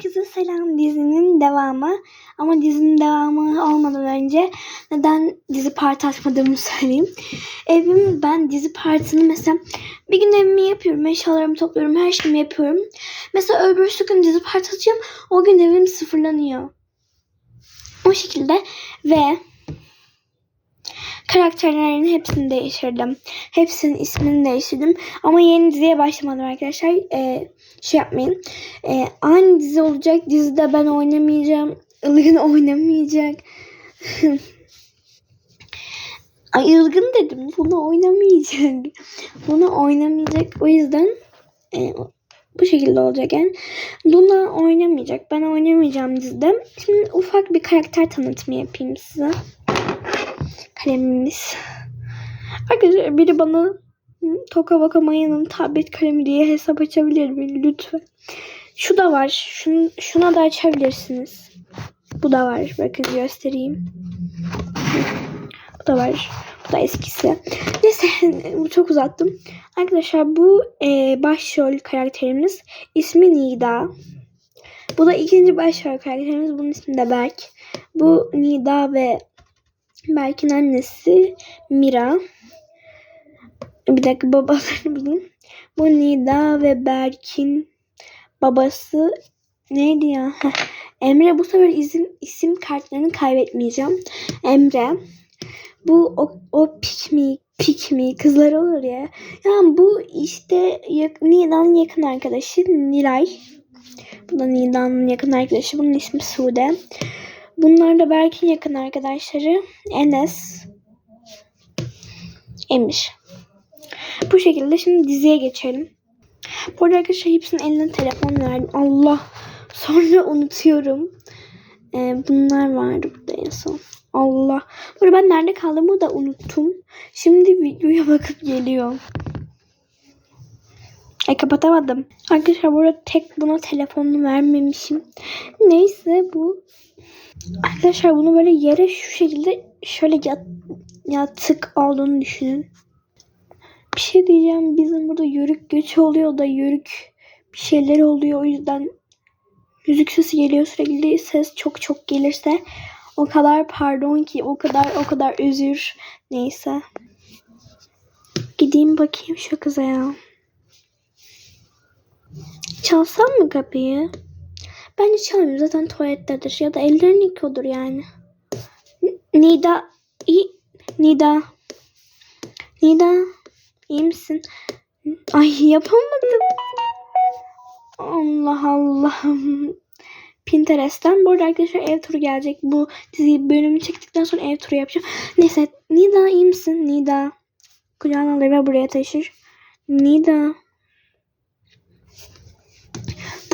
Herkese selam dizinin devamı. Ama dizinin devamı olmadan önce neden dizi parti açmadığımı söyleyeyim. Evim ben dizi partini mesela bir gün evimi yapıyorum. Eşyalarımı topluyorum. Her şeyimi yapıyorum. Mesela öbür gün dizi parti açacağım. O gün evim sıfırlanıyor. O şekilde ve karakterlerin hepsini değiştirdim. Hepsinin ismini değiştirdim. Ama yeni diziye başlamadım arkadaşlar. Ee, şey yapmayın. Ee, aynı dizi olacak. Dizide ben oynamayacağım. Ilgın oynamayacak. Ay Ilgın dedim. Bunu oynamayacak. Bunu oynamayacak. O yüzden e, bu şekilde olacak yani. Luna oynamayacak. Ben oynamayacağım dizide. Şimdi ufak bir karakter tanıtımı yapayım size kalemimiz. Arkadaşlar biri bana Toka Boka Maya'nın tablet kalemi diye hesap açabilir mi? Lütfen. Şu da var. Şunu, şuna da açabilirsiniz. Bu da var. Bakın göstereyim. Bu da var. Bu da eskisi. Neyse bu çok uzattım. Arkadaşlar bu e, başrol karakterimiz ismi Nida. Bu da ikinci başrol karakterimiz. Bunun ismi de Berk. Bu Nida ve Berk'in annesi Mira. Bir dakika babalarını bulayım. Bu Nida ve Berk'in babası neydi ya? Heh, Emre bu sefer isim, isim kartlarını kaybetmeyeceğim. Emre. Bu o, o pikmi, pikmi kızlar olur ya. Yani bu işte yak, Nida'nın yakın arkadaşı Nilay. Bu da Nida'nın yakın arkadaşı. Bunun ismi Sude. Bunlar da Berk'in yakın arkadaşları Enes, Emir. Bu şekilde şimdi diziye geçelim. Bu arada arkadaşlar hepsinin eline telefon verdim. Allah. Sonra unutuyorum. Ee, bunlar vardı burada en son. Allah. Bu arada ben nerede kaldığımı da unuttum. Şimdi videoya bakıp geliyorum. Ay kapatamadım. Arkadaşlar burada tek buna telefonunu vermemişim. Neyse bu Arkadaşlar bunu böyle yere şu şekilde şöyle yat, yatık olduğunu düşünün. Bir şey diyeceğim. Bizim burada yörük göçü oluyor da yörük bir şeyler oluyor. O yüzden müzik sesi geliyor sürekli. Ses çok çok gelirse o kadar pardon ki o kadar o kadar özür. Neyse. Gideyim bakayım şu kıza ya. Çalsam mı kapıyı? Bence çalmıyor. Zaten tuvalettedir. Ya da ellerini yıkıyordur yani. Nida. İyi. Nida. Nida. iyi misin? Ay yapamadım. Allah Allah. Pinterest'ten. Bu arada arkadaşlar ev turu gelecek. Bu dizi bölümü çektikten sonra ev turu yapacağım. Neyse. Nida iyi misin? Nida. Kucağına alır ve buraya taşır. Nida.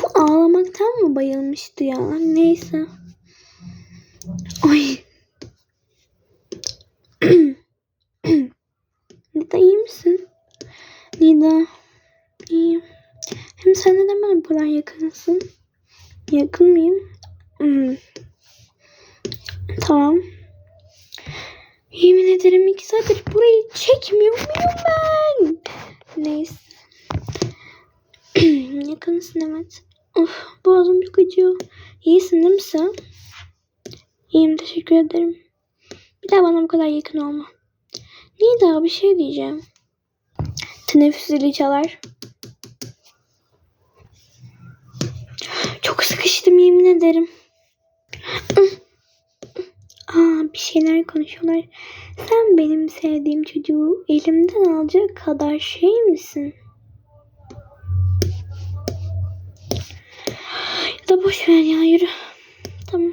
Bu ağlamaktan mı bayılmıştı ya? Neyse. Ay. Nida iyi misin? Nida. İyiyim. Hem sen neden bana bu kadar yakınsın? Yakın mıyım? Hmm. Tamam. Yemin ederim iki saattir burayı çekmiyor muyum ben? Neyse. Yakınsın evet. Of boğazım çok acıyor. İyisin değil mi sen? İyiyim teşekkür ederim. Bir daha bana bu kadar yakın olma. Niye daha bir şey diyeceğim. Teneffüs zili çalar. Çok sıkıştım yemin ederim. Aa bir şeyler konuşuyorlar. Sen benim sevdiğim çocuğu elimden alacak kadar şey misin? Da boş ver ya yürü. Tamam.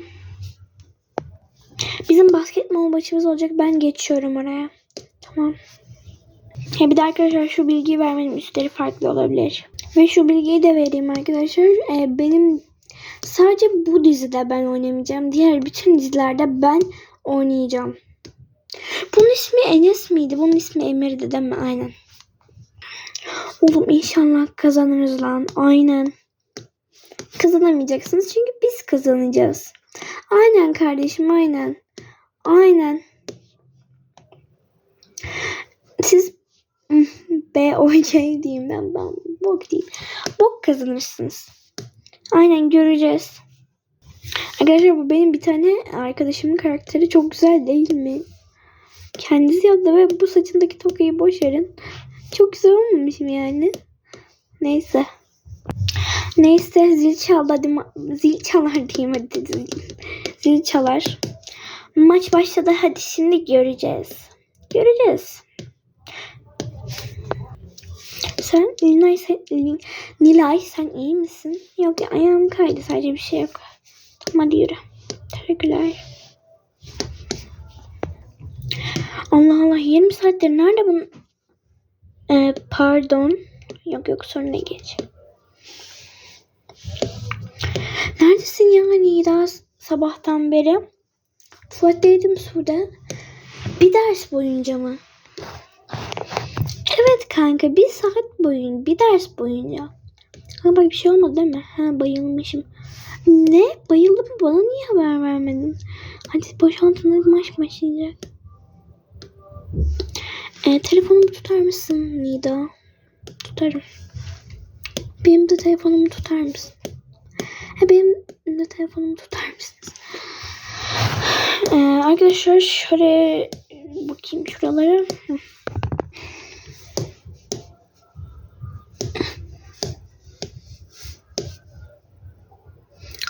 Bizim basketbol maçımız olacak. Ben geçiyorum oraya. Tamam. Ya bir de arkadaşlar şu bilgiyi vermenin üstleri farklı olabilir. Ve şu bilgiyi de vereyim arkadaşlar. Ee, benim sadece bu dizide ben oynamayacağım. Diğer bütün dizilerde ben oynayacağım. Bunun ismi Enes miydi? Bunun ismi Emir'di değil mi? Aynen. Oğlum inşallah kazanırız lan. Aynen. Kazanamayacaksınız çünkü biz kazanacağız. Aynen kardeşim aynen. Aynen. Siz B O C diyeyim ben ben bok değil. Bok kazanırsınız. Aynen göreceğiz. Arkadaşlar bu benim bir tane arkadaşımın karakteri çok güzel değil mi? Kendisi yaptı ve bu saçındaki tokayı boş verin. Çok güzel olmamış mı yani? Neyse. Neyse zil çaldı zil çalar diyeyim hadi zil, zil çalar. Maç başladı hadi şimdi göreceğiz. Göreceğiz. Sen Nilay sen, Nil- Nilay sen iyi misin? Yok ya ayağım kaydı sadece bir şey yok. Tamam hadi yürü. Teşekkürler. Allah Allah 20 saattir nerede bunun? Ee, pardon. Yok yok sorun ne geç. Neredesin ya Nida sabahtan beri? Tuvaletteydim Sude. Bir ders boyunca mı? Evet kanka bir saat boyunca bir ders boyunca. Ha bak bir şey olmadı değil mi? Ha bayılmışım. Ne? Bayıldım mı? Bana niye haber vermedin? Hadi boşaltın maç başlayacak. E, telefonumu tutar mısın Nida? Tutarım. Benim de telefonumu tutar mısın? Ha, benim de telefonumu tutar mısınız? Ee, arkadaşlar şöyle bakayım şuralara.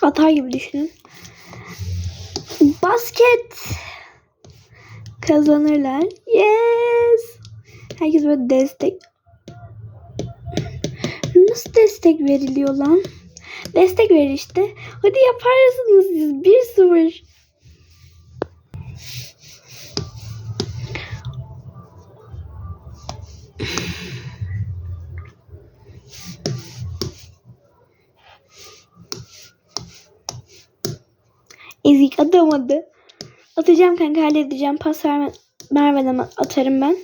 Atar gibi düşünün. Basket kazanırlar. Yes. Herkes böyle destek. Nasıl destek veriliyor lan? Destek ver işte. Hadi yaparsınız siz. Bir sıfır. Ezik atamadı. Atacağım kanka halledeceğim. Pas verme, vermeden atarım ben.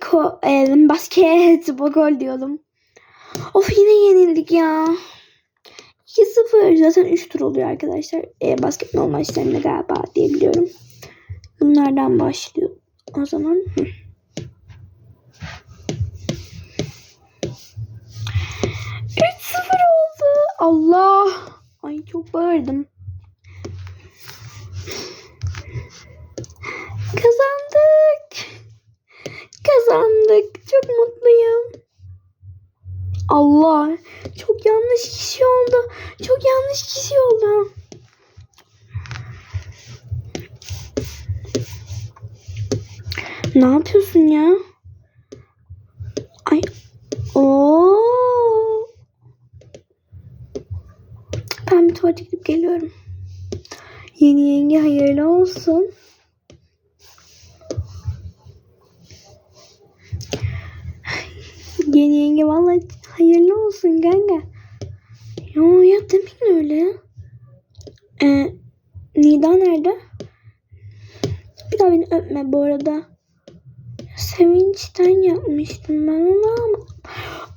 Ko, e, basketbol gol diyordum. Of yine yenildik ya. 2-0 zaten 3 tur oluyor arkadaşlar. E, basketbol maçlarında galiba diyebiliyorum. Bunlardan başlıyor. O zaman. Hı. Allah. Ay çok bağırdım. Kazandık. Kazandık. Çok mutluyum. Allah. Çok yanlış kişi oldu. Çok yanlış kişi oldu. Ne yapıyorsun ya? Ay. Oo. Ben bir tuvalete gidip geliyorum. Yeni yenge hayırlı olsun. Yeni yenge vallahi hayırlı olsun kanka. Yo ya demeyin öyle. Ee, Nida nerede? Bir daha beni öpme bu arada. Sevinçten yapmıştım ben onu ama.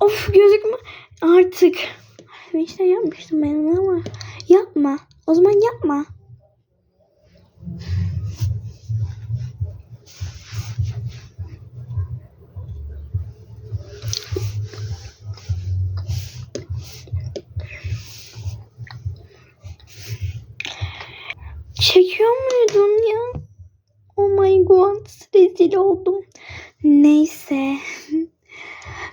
Of gözükme artık. Sevinçten yapmıştım ben onu ama. Yapma. O zaman yapma. Rezil oldum. Neyse.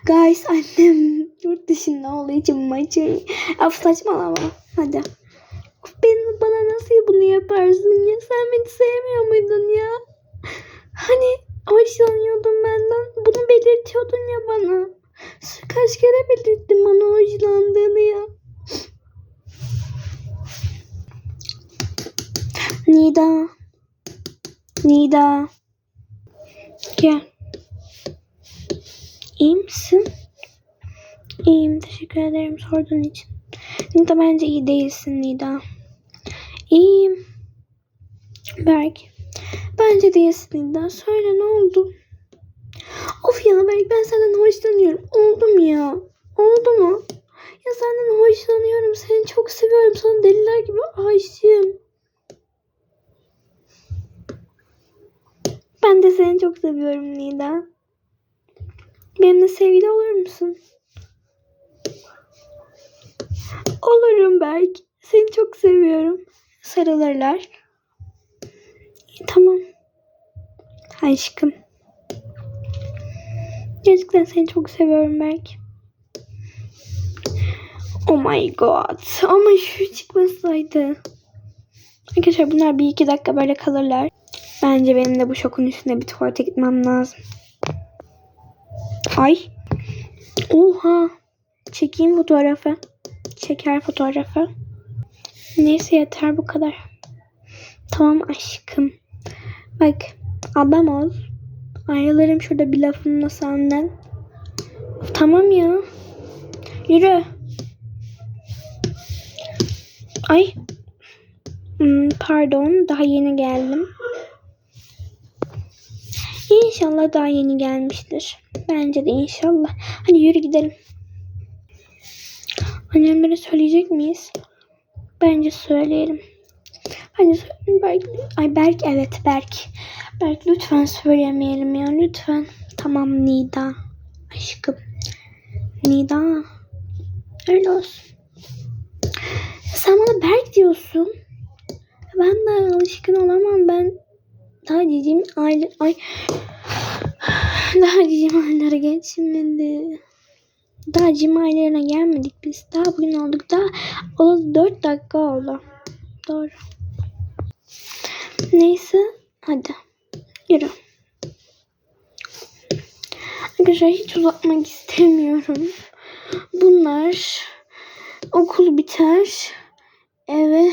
Guys annem yurt dışında olduğu için maçı. Af saçmalama. Hadi. Ben, bana nasıl bunu yaparsın ya? Sen beni sevmiyor muydun ya? Hani hoşlanıyordun benden. Bunu belirtiyordun ya bana. Kaç kere belirttin bana hoşlandığını ya. Nida. Nida. Gel. İyi misin? İyiyim. Teşekkür ederim sorduğun için. Nida bence iyi değilsin Nida. İyiyim. Berk. Bence değilsin Nida. Söyle ne oldu? Of ya Berk ben senden hoşlanıyorum. Oldu mu ya? Oldu mu? Ya senden hoşlanıyorum. Seni çok seviyorum. Sana deliler gibi aşığım. Ben de seni çok seviyorum Nida. Benimle sevgili olur musun? Olurum belki. Seni çok seviyorum. Sarılırlar. Tamam. Aşkım. Gerçekten seni çok seviyorum belki. Oh my god. Ama şu çıkmasaydı. Arkadaşlar bunlar bir iki dakika böyle kalırlar. Bence benim de bu şokun üstüne bir tuvalete gitmem lazım. Ay. Oha. Çekeyim fotoğrafı. Çeker fotoğrafı. Neyse yeter bu kadar. Tamam aşkım. Bak adam ol. Ayrılırım şurada bir lafımla senden. Tamam ya. Yürü. Ay. Hmm, pardon daha yeni geldim. İnşallah daha yeni gelmiştir. Bence de inşallah. Hadi yürü gidelim. Annemlere söyleyecek miyiz? Bence söyleyelim. Hadi sö- Berk, ay Berk evet Berk. Berk lütfen söylemeyelim ya lütfen. Tamam Nida. Aşkım. Nida. Öyle olsun. Sen bana Berk diyorsun. Ben de alışkın olamam ben. Daha cicim aile ay daha cicim aylara geçmedi. Daha cim aylarına gelmedik biz. Daha bugün olduk. Daha olalı 4 dakika oldu. Doğru. Neyse hadi yürü. Arkadaşlar hiç uzatmak istemiyorum. Bunlar okul biter eve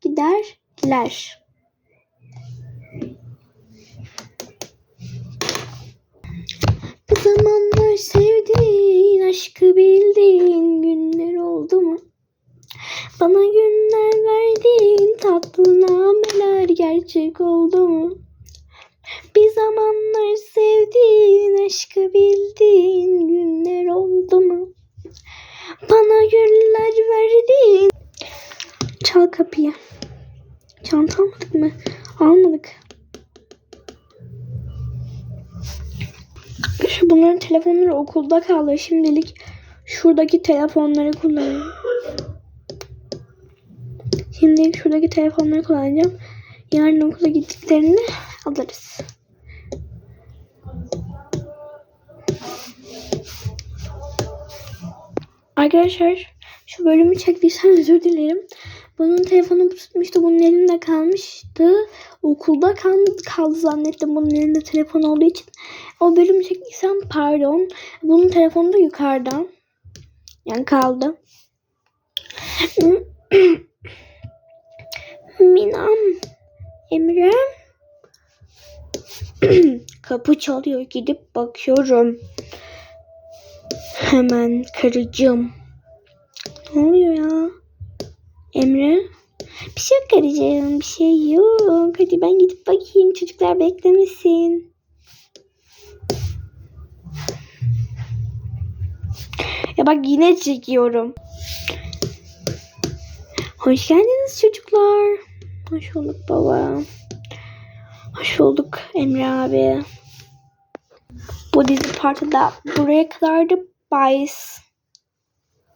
giderler. Bu zamanlar sevdiğin, aşkı bildiğin günler oldu mu? Bana günler verdiğin tatlı nameler gerçek oldu mu? Bir zamanlar sevdiğin, aşkı bildiğin günler oldu mu? Bana güller verdiğin... Çal kapıyı. Çanta almadık mı? Almadık. Arkadaşlar bunların telefonları okulda kaldı. Şimdilik şuradaki telefonları kullanıyorum. Şimdilik şuradaki telefonları kullanacağım. Yarın okula gittiklerinde alırız. Arkadaşlar şu bölümü çektiysem özür dilerim. Bunun telefonu tutmuştu. Bunun elinde kalmıştı. Okulda kaldı, kaldı zannettim bunun elinde telefon olduğu için. O bölümü çektiysem pardon. Bunun telefonu da yukarıda. Yani kaldı. Minam. Emre. Kapı çalıyor. Gidip bakıyorum. Hemen karıcığım. Ne oluyor ya? Emre? Bir şey yok karıcığım. Bir şey yok. Hadi ben gidip bakayım. Çocuklar beklemesin. Ya bak yine çekiyorum. Hoş geldiniz çocuklar. Hoş bulduk baba. Hoş bulduk Emre abi. Bu dizi partı da buraya kadardı. Bye.